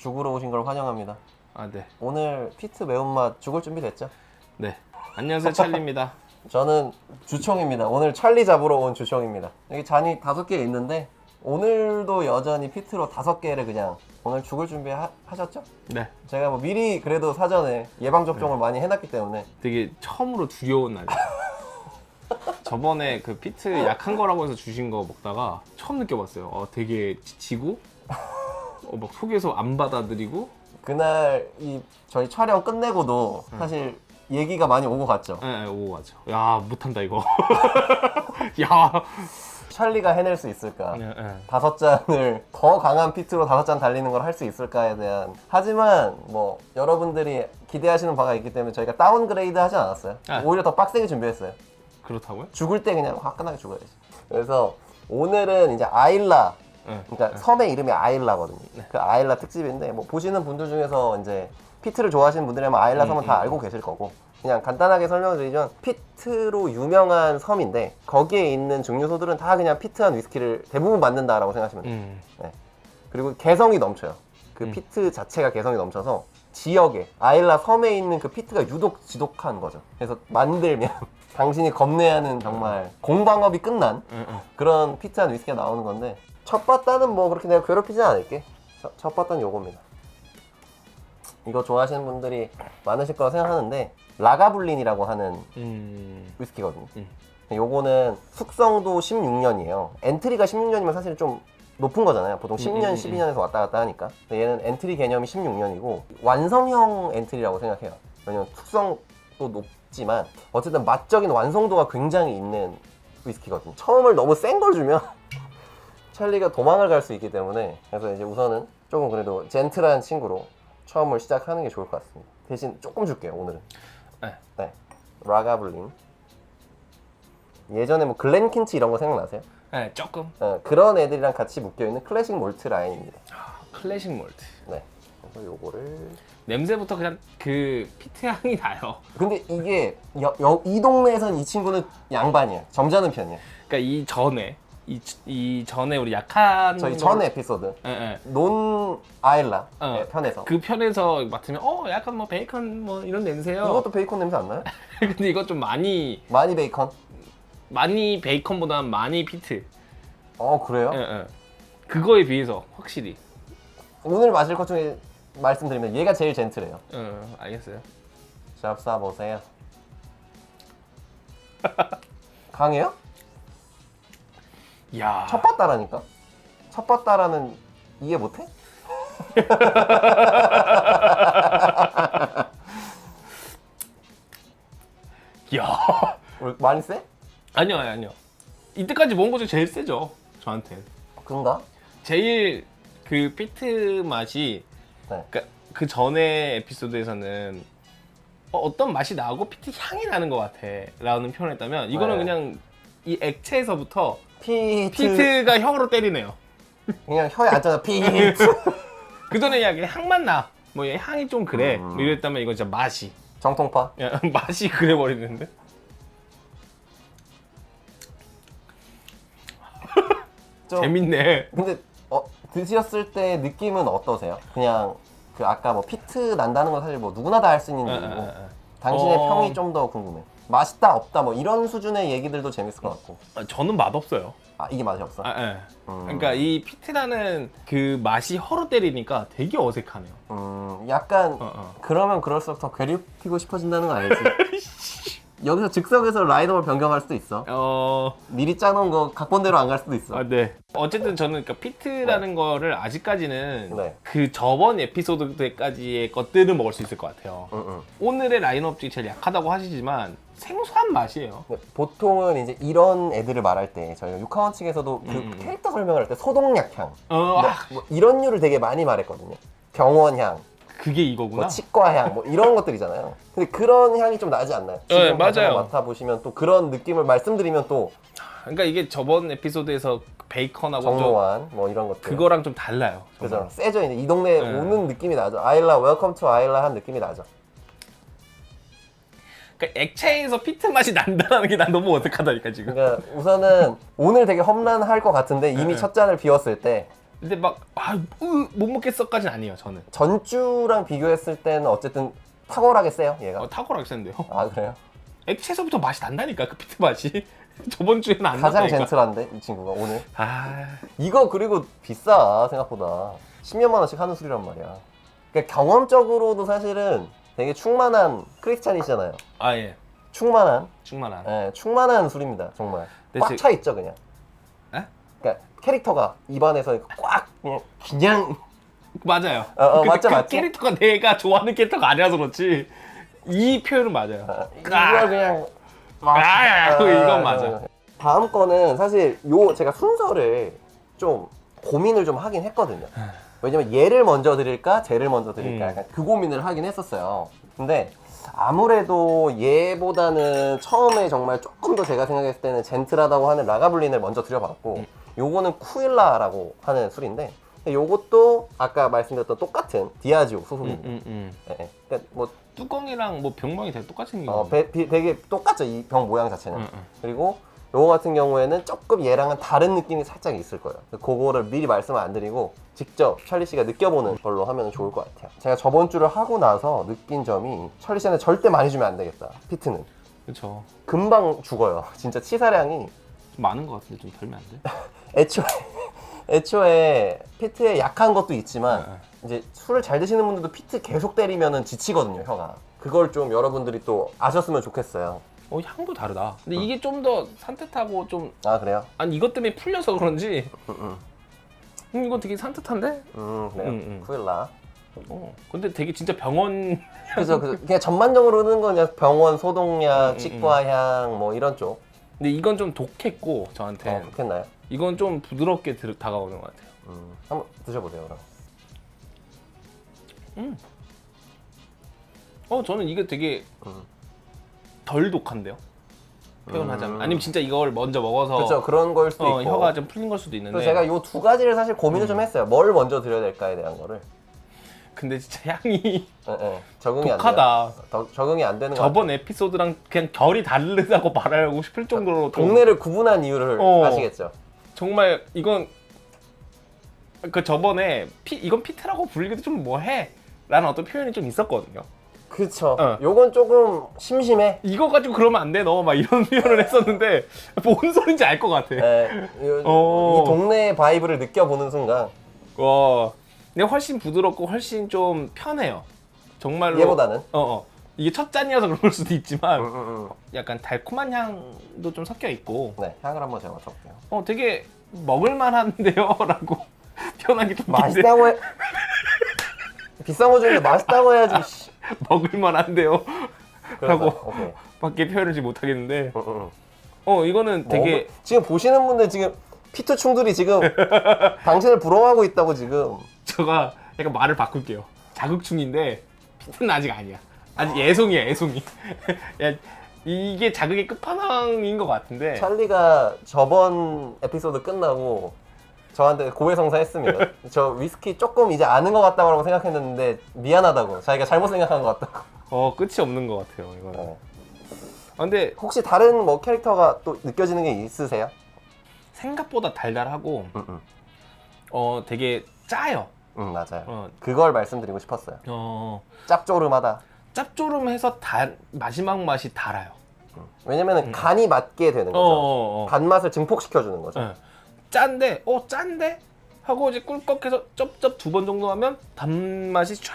죽으러 오신 걸 환영합니다. 아, 네. 오늘 피트 매운맛 죽을 준비 됐죠? 네. 안녕하세요, 찰리입니다. 저는 주총입니다. 오늘 찰리 잡으러 온 주총입니다. 여기 잔이 다섯 개 있는데 오늘도 여전히 피트로 다섯 개를 그냥 오늘 죽을 준비 하, 하셨죠? 네. 제가 뭐 미리 그래도 사전에 예방 접종을 많이 해놨기 때문에 되게 처음으로 두려운 날이에요. 저번에 그 피트 약한 거라고 해서 주신 거 먹다가 처음 느껴봤어요. 어, 되게 지치고, 어, 막 속에서 안 받아들이고, 그날 이 저희 촬영 끝내고도 사실 얘기가 많이 오고 갔죠. 예, 예, 오고 가죠. 야, 못한다, 이거. 야. 찰리가 해낼 수 있을까? 예, 예. 다섯 잔을 더 강한 피트로 다섯 잔 달리는 걸 할 수 있을까에 대한 하지만 뭐 여러분들이 기대하시는 바가 있기 때문에 저희가 다운그레이드 하지 않았어요 아. 오히려 더 빡세게 준비했어요 그렇다고요? 죽을 때 그냥 화끈하게 죽어야지 그래서 오늘은 이제 아일라 예. 그러니까 섬의 이름이 아일라거든요 그 아일라 특집인데 뭐 보시는 분들 중에서 이제 피트를 좋아하시는 분들이면 아일라 섬은 다 알고 계실 거고 그냥 간단하게 설명드리면 피트로 유명한 섬인데 거기에 있는 증류소들은 다 그냥 피트한 위스키를 대부분 만든다라고 생각하시면 돼요 음. 그리고 개성이 넘쳐요. 그 음. 피트 자체가 개성이 넘쳐서 지역에 아일라 섬에 있는 그 피트가 유독 지독한 거죠. 그래서 만들면 당신이 겁내하는 정말 공방업이 끝난. 그런 피트한 위스키가 나오는 건데 첫 바따는 뭐 그렇게 내가 괴롭히진 않을게. 첫, 첫 바따는 요겁니다. 이거 좋아하시는 분들이 많으실 거라 생각하는데 라가블린이라고 하는 음. 위스키거든요. 음. 요거는 숙성도 16년이에요. 엔트리가 16년이면 사실 좀 높은 거잖아요. 보통 10년, 음, 음, 12년에서 왔다 갔다 하니까. 근데 얘는 엔트리 개념이 16년이고 완성형 엔트리라고 생각해요. 왜냐면 숙성도 높지만 어쨌든 맛적인 완성도가 굉장히 있는 위스키거든요. 처음을 너무 센 걸 주면 찰리가 도망을 갈 수 있기 때문에 그래서 이제 우선은 조금 그래도 젠틀한 친구로 처음을 시작하는 게 좋을 것 같습니다. 대신 조금 줄게요, 오늘은. 네. 네. 라가블린. 예전에 뭐 글렌킨치 이런 거 생각나세요? 예, 조금. 어, 그런 애들이랑 같이 묶여 있는 클래식 몰트 라인입니다. 클래식 몰트. 네. 그래서 요거를. 냄새부터 그냥 그 피트 향이 나요. 근데 이게 여- 여- 이 동네에선 이 친구는 양반이야. 점잖은 편이야. 그러니까 이 전에 이, 이 전에 우리 약한 저희 걸- 전 에피소드 예, 예. 논 아일라 어, 의 편에서 그 편에서 맡으면 어 약간 뭐 베이컨 뭐 이런 냄새요. 이것도 베이컨 냄새 안 나요? 근데 이거 좀 많이 많이 베이컨? 많이 베이컨보다는 많이 피트. 어 그래요? 예, 예. 그거에 비해서 확실히. 오늘 마실 것 중에 말씀드리면 얘가 제일 젠틀해요. 어, 알겠어요. 잡사 보세요. 강해요? 야. 첫 봤다라니까. 첫 봤다라는 이해 못해? 야. 왜, 많이 세? 아니요, 아니요, 아니요. 이때까지 먹은 것 중에 제일 세죠. 저한테. 그런가? 제일 그 피트 맛이 네. 그러니까 그 전에 에피소드에서는 어, 떤 맛이 나고 피트 향이 나는 것 같아라는 표현을 했다면 이거는 네. 그냥 이 액체에서부터 피트. 피트가 혀로 때리네요. 그냥 혀에 앉잖아. 피트. 그 전에 야 향만 나. 뭐 향이 좀 그래. 음. 뭐 이랬다면 이거 진짜 맛이. 정통파. 야, 맛이 그래 버리는데. 좀 재밌네. 근데 어, 드셨을 때 느낌은 어떠세요? 그냥 그 아까 뭐 피트 난다는 건 사실 뭐 누구나 다 할 수 있는 아, 얘기고 아, 아, 당신의 어. 평이 좀 더 궁금해. 맛있다 없다 뭐 이런 수준의 얘기들도 재밌을 것 같고. 아. 저는 맛 없어요. 아 이게 맛이 없어. 아, 예. 음. 그러니까 이 피트라는 그 맛이 혀로 때리니까 되게 어색하네요. 음 약간 어, 어. 그러면 그럴수록 더 괴롭히고 싶어진다는 거 알지? 여기서 즉석에서 라이더를 변경할 수도 있어. 어, 미리 짜놓은 거 각본대로 안 갈 수도 있어. 아, 네. 어쨌든 저는 그러니까 피트라는 거를 아직까지는 네. 그 저번 에피소드 때까지의 것들은 먹을 수 있을 것 같아요. 응, 응. 오늘의 라인업 중에 제일 약하다고 하시지만 생소한 맛이에요. 근데 보통은 이제 이런 애들을 말할 때 저희가 육하원 측에서도 그 음, 음. 캐릭터 설명을 할 때 소독약향 어, 뭐, 아, 뭐 이런 류를 되게 많이 말했거든요. 병원향, 그게 이거구나. 뭐 치과 향, 뭐 이런 것들이잖아요. 근데 그런 향이 좀 나지 않나요? 네, 지금 맞아요. 맡아 보시면 또 그런 느낌을 말씀드리면 또 그러니까 이게 저번 에피소드에서 베이컨하고 좀 정로환 뭐 이런 것들. 그거랑 좀 달라요. 그죠? 정말. 세죠. 이제 이 동네에 네. 오는 느낌이 나죠. 아일라 웰컴 투 아일라 한 느낌이 나죠. 그러니까 액체에서 피트 맛이 난다는 게 난 너무 어색하다니까 지금. 그러니까 우선은 오늘 되게 험난할 것 같은데 이미 네. 첫 잔을 비웠을 때 근데 막못 먹겠어까지는 아니에요 저는. 전주랑 비교했을 때는 어쨌든 탁월하게 세요 얘가. 어, 탁월하게 센데요. 아 그래요? 액체에서부터 맛이 난다니까 그 피트 맛이. 저번 주에는 안 가장 났다니까. 젠틀한데 이 친구가 오늘. 아 이거 그리고 비싸 생각보다 10몇만 원씩 하는 술이란 말이야. 그러니까 경험적으로도 사실은 되게 충만한 크리스찬이시잖아요. 아 예. 충만한, 충만한. 예, 충만한 술입니다. 정말 네, 꽉 제- 차 있죠 그냥. 캐릭터가 입안에서 꽉 그냥 그냥 맞아요. 어, 어, 근데 맞죠, 그 맞죠. 캐릭터가 내가 좋아하는 캐릭터가 아니라서 그렇지. 이 표현은 맞아요. 어, 아. 이걸 그냥 막 아, 이건 맞아. 어. 다음 거는 사실 요 제가 순서를 좀 고민을 좀 하긴 했거든요. 왜냐면 얘를 먼저 드릴까 쟤를 먼저 드릴까 음. 약간 그 고민을 하긴 했었어요. 근데 아무래도 얘보다는 처음에 정말 조금 더 제가 생각했을 때는 젠틀하다고 하는 라가블린을 먼저 드려봤고 음. 요거는 쿠일라라고 하는 술인데 요것도 아까 말씀드렸던 똑같은 디아지오 소속입니다. 음, 음, 음. 예, 예. 그러니까 뭐 뚜껑이랑 뭐 병망이 되게 똑같이 생긴 어, 거. 배- 비- 되게 똑같죠 이 병 모양 자체는 응, 응. 그리고 요거 같은 경우에는 조금 얘랑은 다른 느낌이 살짝 있을 거예요 그거를 미리 말씀을 안 드리고 직접 찰리 씨가 느껴보는 걸로 하면 좋을 것 같아요 제가 저번 주를 하고 나서 느낀 점이 찰리 씨한테 절대 많이 주면 안 되겠다 피트는 그렇죠. 금방 죽어요 진짜 치사량이 좀 많은 것 같은데 좀 덜면 안 돼? 애초에 애초에 피트에 약한 것도 있지만 네, 이제 술을 잘 드시는 분들도 피트 계속 때리면은 지치거든요 혀가 그걸 좀 여러분들이 또 아셨으면 좋겠어요 어 향도 다르다. 근데 이게 좀 더 산뜻하고 좀 아 그래요? 아니 이것 때문에 풀려서 그런지 음, 음. 음, 이건 되게 산뜻한데? 음, 그래요. 음, 음. 쿠일라. 어. 근데 되게 진짜 병원 그래서 그 그냥 전반적으로 는건 그냥 병원 소독약, 음, 음, 치과향 뭐 이런 쪽. 근데 이건 좀 독했고 저한테 어, 좋겠나요? 이건 좀 부드럽게 들- 다가오는 것 같아요. 음, 한번 드셔보세요 그럼. 어 저는 이게 되게 음. 덜 독한데요. 표현하자면 음. 아니면 진짜 이걸 먼저 먹어서 그렇죠 그런 걸 수도 어, 있고. 혀가 좀 풀린 걸 수도 있는데 그래서 제가 요두 가지를 사실 고민을 음. 좀 했어요. 뭘 먼저 드려야 될까에 대한 거를. 근데 진짜 향이 예, 예. 적응이 안 독하다. 돼요. 더- 적응이 안 되는 거. 저번 에피소드랑 그냥 결이 다르다고 말하고 싶을 정도로 좀 동네를 구분한 이유를 어. 아시겠죠? 정말 이건 그 저번에 피, 이건 피트라고 부르기도 좀 뭐해 라는 어떤 표현이 좀 있었거든요 그렇죠. 어. 요건 조금 심심해. 이거 가지고 그러면 안 돼 너 막 이런 표현을 했었는데 뭔 소린지 알 것 같아 예. 요- 어. 이 동네의 바이브를 느껴보는 순간 와 근데 훨씬 부드럽고 훨씬 좀 편해요 정말로 얘보다는. 어, 어. 이게 첫 잔이어서 그럴 수도 있지만 음, 음, 음. 약간 달콤한 향도 좀 섞여 있고 네, 향을 한번 제가 맡아볼게요. 어 되게 먹을만한데요 라고 표현하기 좀 맛있다고 해. 비싼 거 중에 맛있다고 해야지. 씨. 먹을만한데요 그러니까, 라고 오케이. 밖에 표현을 못하겠는데 응, 응, 어 이거는 응. 되게 뭐, 지금 보시는 분들 지금 피트 충들이 지금 당신을 부러워하고 있다고 지금. 제가 약간 말을 바꿀게요 자극충인데 피트는 아직 아니야 아직 애송이야 애송이 야, 이게 자극의 끝판왕인 것 같은데 찰리가 저번 에피소드 끝나고 저한테 고해성사 했습니다. 저 위스키 조금 이제 아는 것 같다고 생각했는데 미안하다고 자기가 잘못 생각한 것 같다고. 어 끝이 없는 것 같아요 이거는 네. 아, 근데 혹시 다른 뭐 캐릭터가 또 느껴지는 게 있으세요? 생각보다 달달하고 응, 응. 어 되게 짜요 응 맞아요. 어, 그걸 말씀드리고 싶었어요. 어 짭조름하다. 짭조름해서 달 마지막 맛이 달아요 왜냐면 은 간이 맞게 되는 어, 거죠. 어, 어. 단맛을 증폭시켜 주는 거죠. 예. 짠데 어 짠데 하고 이제 꿀꺽해서 쩝쩝 두 번 정도 하면 단맛이 쫙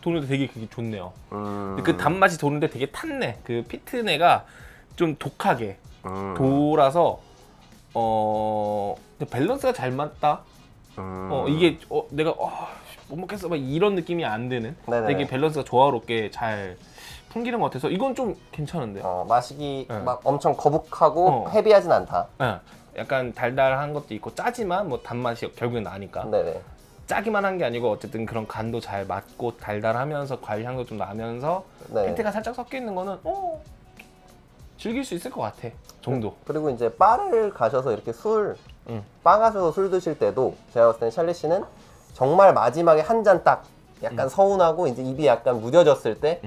도는데 되게 그게 좋네요. 음. 그 단맛이 도는데 되게 탔네. 그 피트네가 좀 독하게 음. 돌아서 어 밸런스가 잘 맞다. 음. 어 이게 어 내가 어, 못 먹겠어 막 이런 느낌이 안 드는. 네네. 되게 밸런스가 조화롭게 잘 풍기는 것 같아서 이건 좀 괜찮은데. 어, 마시기 네. 막 엄청 거북하고 어. 헤비하진 않다. 예. 약간 달달한 것도 있고 짜지만 뭐 단맛이 결국엔 나니까. 네네. 짜기만 한 게 아니고 어쨌든 그런 간도 잘 맞고 달달하면서 과일 향도 좀 나면서 네. 피트가 살짝 섞여 있는 거는 어 즐길 수 있을 것 같아 정도. 그리고 이제 바를 가셔서 이렇게 술, 응. 바 가셔서 술 드실 때도 제가 봤을 땐 샬리 씨는 정말 마지막에 한 잔 딱 약간 서운하고 이제 입이 약간 무뎌졌을 때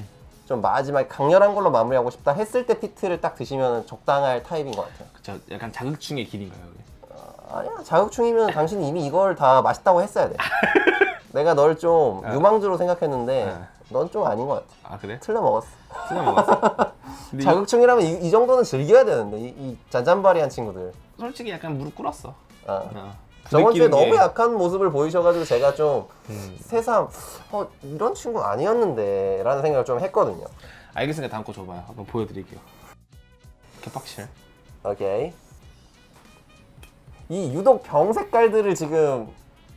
좀 마지막에 강렬한 걸로 마무리하고 싶다 했을 때 피트를 딱 드시면 적당할 타입인 것 같아요. 그쵸 약간 자극충의 길인가요? 그게? 아니야 자격충이면 당신이 이미 이걸 다 맛있다고 했어야 돼. 내가 널좀 유망주로 생각했는데 네. 넌좀 아닌 것 같아. 아 그래? 틀려 먹었어. 틀려 먹었어. 근데 이- 이, 이 정도는 즐겨야 되는데 이, 이 잔잔바리한 친구들. 솔직히 약간 무릎 꿇었어. 아. 어. 저번 주에 부대끼는 너무 게- 약한 모습을 보이셔가지고 제가 좀 음. 새삼 어, 이런 친구 아니었는데 라는 생각을 좀 했거든요. 알겠으니까 다음 거 줘봐요. 한번 보여드릴게요. 개빡칠. 오케이. 이 유독 병 색깔들을 지금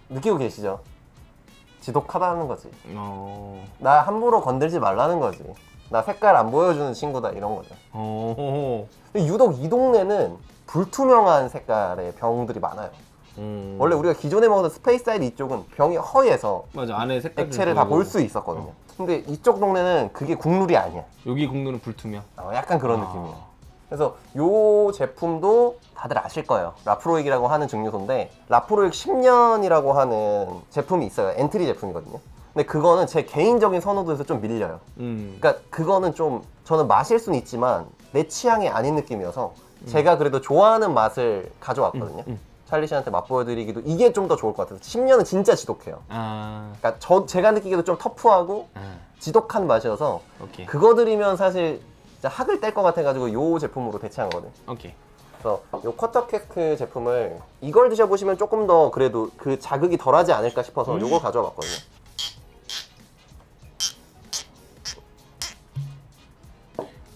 느끼고 계시죠? 지독하다는 거지. 어. 나 함부로 건들지 말라는 거지. 나 색깔 안 보여주는 친구다 이런 거죠. 어. 근데 유독 이 동네는 불투명한 색깔의 병들이 많아요. 음. 원래 우리가 기존에 먹었던 스페이스사이드 이쪽은 병이 허해서 맞아 안에 색깔 액체를 다 볼 수 있었거든요. 근데 이쪽 동네는 그게 국룰이 아니야. 여기 국물은 불투명. 어, 약간 그런 아. 느낌이에요. 그래서 요 제품도 다들 아실 거예요. 라프로익이라고 하는 증류소인데 라프로익 10년이라고 하는 제품이 있어요. 엔트리 제품이거든요. 근데 그거는 제 개인적인 선호도에서 좀 밀려요. 음. 그러니까 그거는 좀 저는 마실 수는 있지만 내 취향이 아닌 느낌이어서 제가 그래도 좋아하는 맛을 가져왔거든요. 음, 음. 찰리 씨한테 맛보여드리기도 이게 좀 더 좋을 것 같아서 10년은 진짜 지독해요. 아. 그러니까 저 제가 느끼기에도 좀 터프하고 아. 지독한 맛이어서 오케이. 그거 들이면 사실 진짜 학을 뗄 것 같아가지고 요 제품으로 대체한 거거든. 오케이. 그래서 요 쿼터 캐스크 제품을 이걸 드셔보시면 조금 더 그래도 그 자극이 덜하지 않을까 싶어서 요걸 가져와 봤거든요.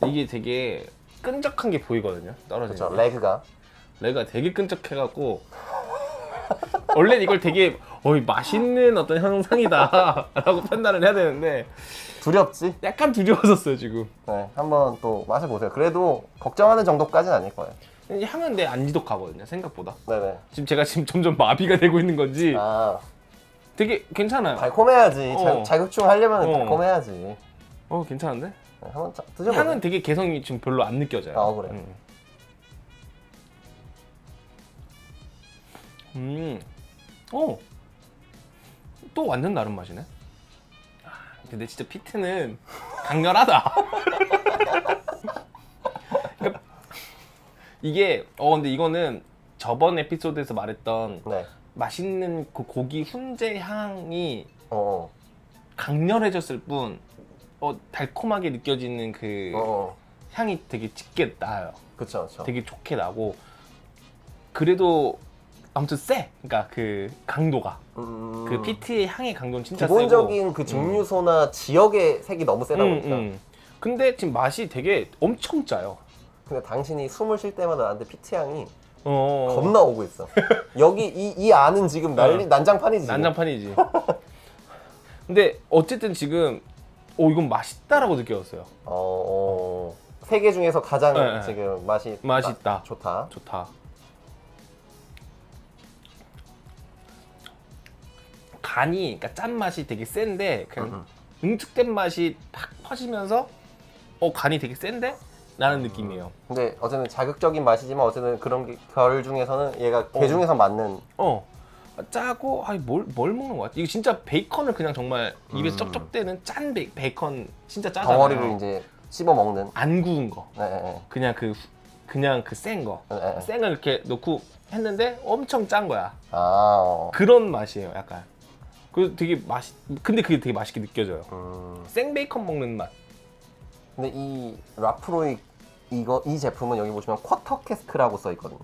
이게 되게 끈적한 게 보이거든요. 떨어지는. 그렇죠. 게. 레그가. 레가 되게 끈적해갖고 원래 이걸 되게 어이 맛있는 어떤 현상이다라고 판단을 해야 되는데 두렵지? 약간 두려워졌어요 지금. 네, 한번 또 마셔보세요. 그래도 걱정하는 정도까지는 아닐 거예요. 이 향은 근데 안 지독하거든요 생각보다. 네네. 지금 제가 지금 점점 마비가 되고 있는 건지 아, 되게 괜찮아요. 달콤해야지. 어. 자, 극충 하려면 어. 달콤해야지. 네, 어 괜찮은데? 한번 자- 드셔보세요. 향은 되게 개성이 지금 별로 안 느껴져요. 아, 그래요? 음. 음. 어. 또 완전 다른 맛이네. 아, 근데 진짜 피트는 강렬하다. 그러니까 이게 어 근데 이거는 저번 에피소드에서 말했던 네. 맛있는 그 고기 훈제 향이 어, 강렬해졌을 뿐 어, 달콤하게 느껴지는 그 어, 어. 향이 되게 짙게 나요. 그쵸, 그쵸. 되게 좋게 나고 그래도 아무튼 세. 그러니까 그 강도가 음, 그 피트의 향의 강도는 진짜 기본적인 그 세고. 증류소나 지역의 색이 너무 세다 음, 보니까. 음. 근데 지금 맛이 되게 엄청 짜요. 근데 당신이 숨을 쉴 때마다 나한테 피트 향이 어. 겁나 오고 있어. 여기 이, 이 안은 지금 난리 어. 난장판이지. 지금. 난장판이지. 근데 어쨌든 지금 오 이건 맛있다라고 느껴졌어요. 어, 어. 세 개 중에서 가장 네, 네. 지금 맛이 맛있다. 나- 좋다. 좋다. 간이 그러니까 짠 맛이 되게 센데 그냥 응축된 맛이 팍 퍼지면서 어 간이 되게 센데? 라는 느낌이에요. 근데 어쨌든 자극적인 맛이지만 어쨌든 그런 게- 결 중에서는 얘가 개 어. 중에서 맞는 어 짜고 아니 뭘, 뭘 먹는 거야? 이거 진짜 베이컨을 그냥 정말 입에서 음. 쩝쩝대는 짠 베, 베이컨 진짜 짜잖아요. 덩어리를 이제 씹어 먹는. 안 구운 거. 네, 네, 그냥 그 후- 그냥 그 센 거. 네. 네, 네. 센걸 이렇게 넣고 했는데 엄청 짠 거야. 아, 어. 그런 맛이에요, 약간. 그 되게 맛이 근데 그게 되게 맛있게 느껴져요. 음. 생 베이컨 먹는 맛. 근데 이 라프로익 이거 이 제품은 여기 보시면 쿼터 캐스크라고 써 있거든요.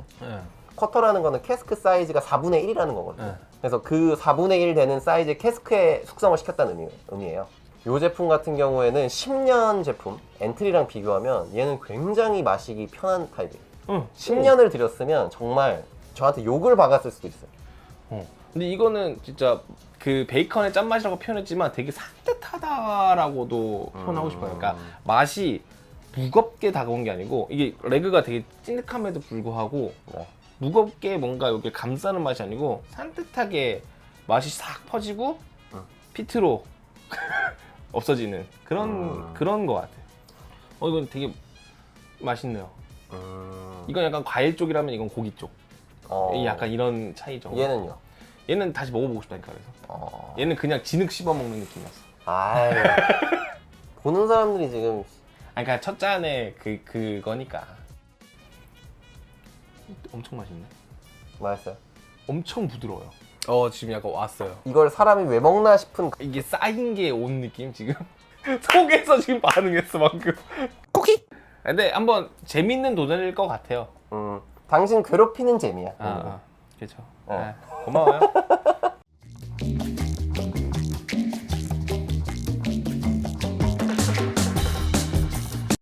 쿼터라는 거는 캐스크 사이즈가 4분의 1이라는 거거든요. 네. 그래서 그 4분의 1 되는 사이즈 의 캐스크에 숙성을 시켰다는 의미, 의미예요. 이 제품 같은 경우에는 10년 제품 엔트리랑 비교하면 얘는 굉장히 마시기 편한 타입이에요. 응. 10년을 들였으면 정말 저한테 욕을 박았을 수도 있어요. 어. 근데 이거는 진짜 그 베이컨의 짠맛이라고 표현했지만 되게 산뜻하다라고도 표현하고 싶어요. 그러니까 맛이 무겁게 다가온 게 아니고 이게 레그가 되게 찐득함에도 불구하고 네. 무겁게 뭔가 여기 감싸는 맛이 아니고 산뜻하게 맛이 싹 퍼지고 음. 피트로 없어지는 그런 음. 그런 거 같아요. 어 이건 되게 맛있네요. 음... 이건 약간 과일 쪽이라면 이건 고기 쪽. 어... 이 약간 이런 차이죠. 얘는요? 얘는 다시 먹어보고 싶다니까 그래서. 어... 얘는 그냥 진흙 씹어 먹는 느낌이었어. 아이 보는 사람들이 지금 아 그러니까 첫 잔에 그 그거니까. 엄청 맛있네. 맛있어요. 엄청 부드러워요. 어 지금 약간 왔어요. 이걸 사람이 왜 먹나 싶은 이게 쌓인 게 온 느낌 지금 속에서 지금 반응했어 방금. 쿠키. 근데 한번 재밌는 도전일 것 같아요. 음, 당신 괴롭히는 재미야. 아, 아 그렇죠. 네. 네, 고마워요.